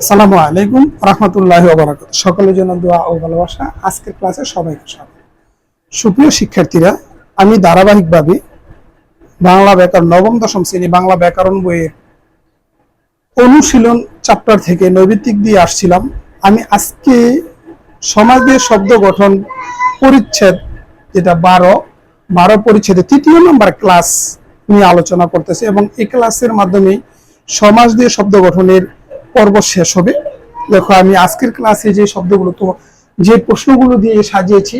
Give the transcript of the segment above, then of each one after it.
আসসালামু আলাইকুম রহমতুল্লাহ ওবরাকাত সকলের জন্য দোয়া ও ভালোবাসা। আজকের ক্লাসে সবাইকে স্বাগত। সুপ্রিয় শিক্ষার্থীরা, আমি ধারাবাহিকভাবে বাংলা ব্যাকরণ, নবম, দশম শ্রেণি বাংলা ব্যাকরণ বইয়ের অনুশীলন চ্যাপ্টার থেকে নৈবিত্তিক দিয়ে আসছিলাম। আমি আজকে সমাজের শব্দ গঠন পরিচ্ছেদ, যেটা বারো বারো পরিচ্ছেদে তৃতীয় নম্বর ক্লাস নিয়ে আলোচনা করতেছি এবং এই ক্লাসের মাধ্যমে সমাজ দিয়ে শব্দ গঠনের পর্ব শেষ হবে। দেখো, আমি আজকের ক্লাসে যে শব্দগুলো তো যে প্রশ্নগুলো দিয়ে সাজিয়েছি,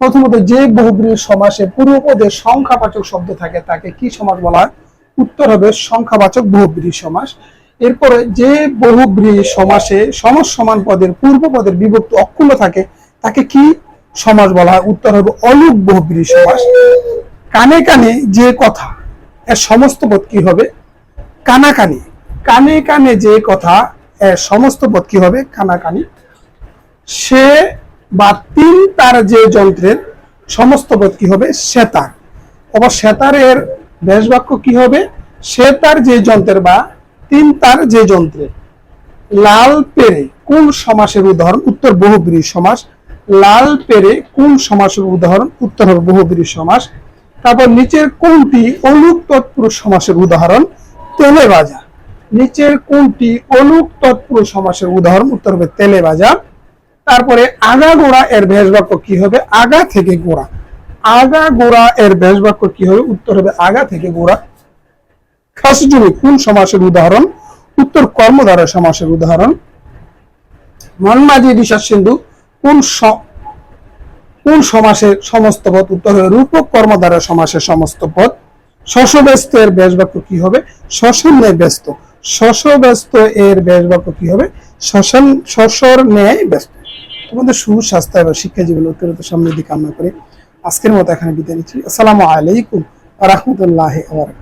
প্রথমত যে বহুব্রীর সমাসে পূর্বপদের সংখ্যাবাচক শব্দ থাকে, তাকে কি সমাস বলা হয়? উত্তর হবে সংখ্যাবাচক বহুব্রী সমাস। এরপরে যে বহুব্রী সমাসে সমাস সমান পদের পূর্ব পদের বিভক্ত অক্ষুণ্ণ থাকে, তাকে কি সমাস বলা হয়? উত্তর হবে অলুক বহুব্রী সমাস। কানে কানে যে কথা, এর সমস্ত পদ কি হবে? কানাকানি। কানে কানে যে কথা সমস্ত পথ কি হবে? কানাকানি। সে বা তিন তার যে যন্ত্রের সমস্ত পথ কি হবে? সেতার অবা সেতারের ব্যাস বাক্য কি হবে? সে তার যে যন্ত্রের বা তিন তার যে যন্ত্রের। লাল পেরে কোন সমাসের উদাহরণ, উত্তর বহুব্রী সমাস। লাল পেরে কোন সমাসের উদাহরণ, উত্তর হবে বহুব্রী সমাস। তারপর নিচের কোনটি অলুক তৎপুরুষ সমাসের উদাহরণ? তেলে ভাজা। নিচের কোনটি অলুক তৎপুরুষ সমাসের উদাহরণ? উত্তর হবে তেলে ভাজা। তারপরে আগা গোড়া এর ভেষ বাক্য কি হবে? আগা থেকে গোড়া। আগা গোড়া এর ভেষ বাক্য কি হবে? উত্তর হবে আগা থেকে গোড়া। খাসজমি কোন সমাসের উদাহরণ? উত্তর কর্মধারা সমাসের উদাহরণ। মনমাঝি বিশ্বাস সিন্ধু কোন কোন সমাসের সমস্ত পদ? উত্তর হবে রূপক কর্মধারা সমাসের সমস্ত পদ। শশ ব্যস্ত এর ব্যাস বাক্য কি হবে? শশন ন্যায় ব্যস্ত। শশ ব্যস্ত এর ব্যাস বাক্য কি হবে? শ্মশান শশর ন্যায় ব্যস্ত। তোমাদের সুস্বাস্থ্য এবং শিক্ষা জীবন উত্তরত সমৃদ্ধি কামনা করে আজকের মতো এখানে বিদায় নিচ্ছি। আসসালামু আলাইকুম রহমতুল্লাহ আবরাকাত